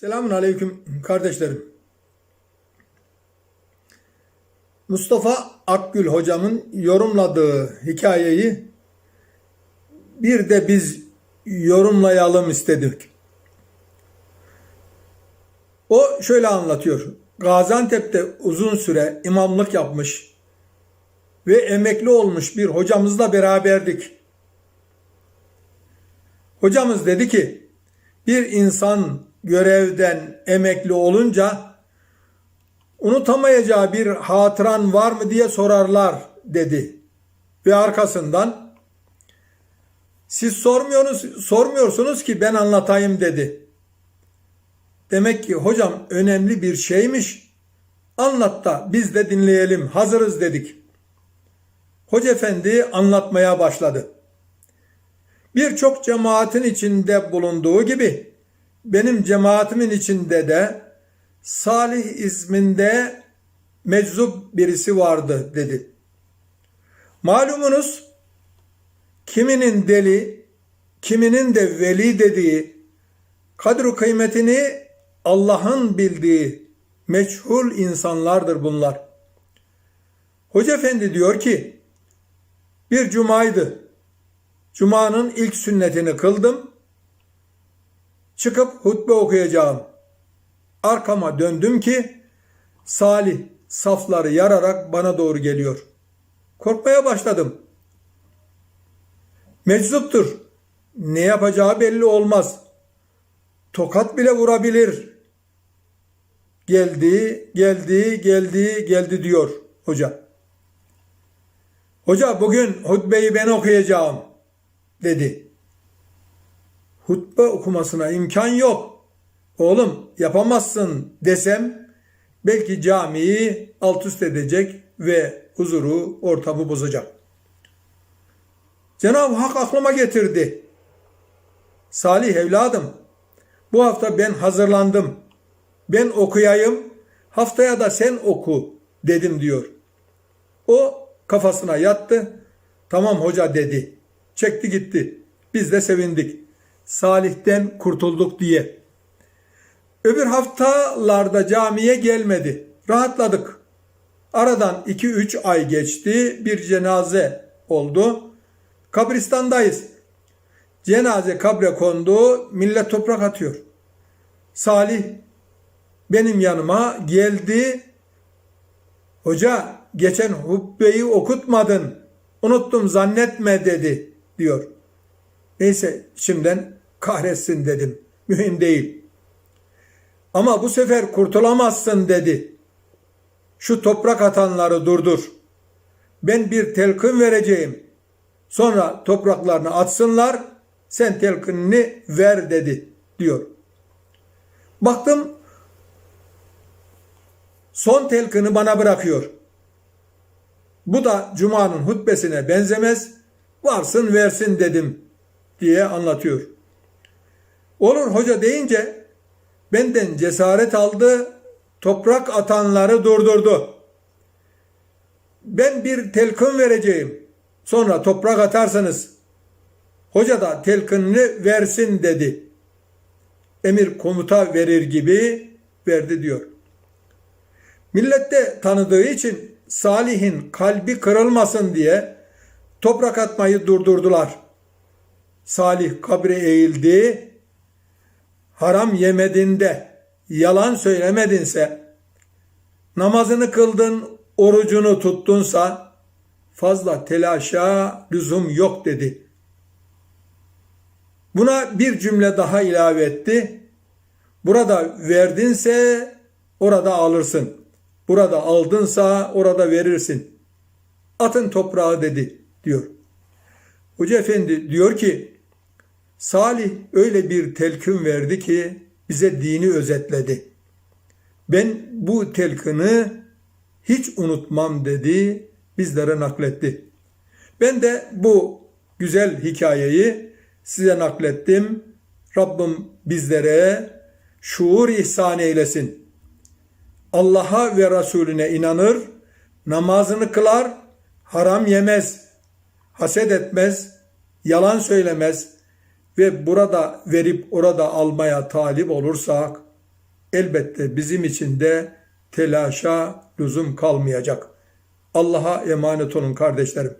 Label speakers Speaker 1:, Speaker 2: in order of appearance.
Speaker 1: Selamun Aleyküm kardeşlerim. Mustafa Akgül hocamın yorumladığı hikayeyi bir de biz yorumlayalım istedik. O şöyle anlatıyor. Gaziantep'te uzun süre imamlık yapmış ve emekli olmuş bir hocamızla beraberdik. Hocamız dedi ki bir insan görevden emekli olunca unutamayacağı bir hatıran var mı diye sorarlar dedi. Ve arkasından siz sormuyorsunuz, sormuyorsunuz ki ben anlatayım dedi. Demek ki hocam önemli bir şeymiş. Anlat da biz de dinleyelim. Hazırız dedik. Hoca efendi anlatmaya başladı. Birçok cemaatin içinde bulunduğu gibi benim cemaatimin içinde de Salih isminde meczup birisi vardı dedi. Malumunuz kiminin deli, kiminin de veli dediği, kadru kıymetini Allah'ın bildiği meçhul insanlardır bunlar. Hoca efendi diyor ki, bir cumaydı. Cuma'nın ilk sünnetini kıldım. Çıkıp hutbe okuyacağım. Arkama döndüm ki Salih safları yararak bana doğru geliyor. Korkmaya başladım. Meczuptur. Ne yapacağı belli olmaz. Tokat bile vurabilir. Geldi, geldi, geldi, geldi diyor hoca. Hoca bugün hutbeyi ben okuyacağım dedi. Hutbe okumasına imkan yok. Oğlum yapamazsın desem belki camiyi alt üst edecek ve huzuru, ortamı bozacak. Cenab-ı Hak aklıma getirdi. Salih evladım, bu hafta ben hazırlandım. Ben okuyayım, haftaya da sen oku dedim diyor. O kafasına yattı. Tamam hoca dedi. Çekti gitti. Biz de sevindik. Salih'ten kurtulduk diye. Öbür haftalarda camiye gelmedi. Rahatladık. Aradan 2-3 ay geçti. Bir cenaze oldu. Kabristandayız. Cenaze kabre kondu. Millet toprak atıyor. Salih benim yanıma geldi. Hoca geçen hubbeyi okutmadın. Unuttum zannetme dedi diyor. Neyse içimden kahretsin dedim. Mühim değil. Ama bu sefer kurtulamazsın dedi. Şu toprak atanları durdur. Ben bir telkin vereceğim. Sonra topraklarını atsınlar. Sen telkinini ver dedi diyor. Baktım son telkini bana bırakıyor. Bu da Cuma'nın hutbesine benzemez. Varsın versin dedim diye anlatıyor. Olur hoca deyince benden cesaret aldı, toprak atanları durdurdu. Ben bir telkin vereceğim. Sonra toprak atarsanız hoca da telkinini versin dedi. Emir komuta verir gibi verdi diyor. Millette tanıdığı için Salih'in kalbi kırılmasın diye toprak atmayı durdurdular. Salih kabre eğildi. Haram yemedinde, yalan söylemedinse, namazını kıldın, orucunu tuttunsa fazla telaşa lüzum yok dedi. Buna bir cümle daha ilave etti. Burada verdinse orada alırsın. Burada aldınsa orada verirsin. Atın toprağı dedi diyor. Hoca efendi diyor ki Salih öyle bir telkin verdi ki bize dini özetledi. Ben bu telkini hiç unutmam dedi, bizlere nakletti. Ben de bu güzel hikayeyi size naklettim. Rabbim bizlere şuur ihsan eylesin. Allah'a ve Resulüne inanır, namazını kılar, haram yemez, haset etmez, yalan söylemez ve burada verip orada almaya talip olursak elbette bizim için de telaşa lüzum kalmayacak. Allah'a emanet olun kardeşlerim.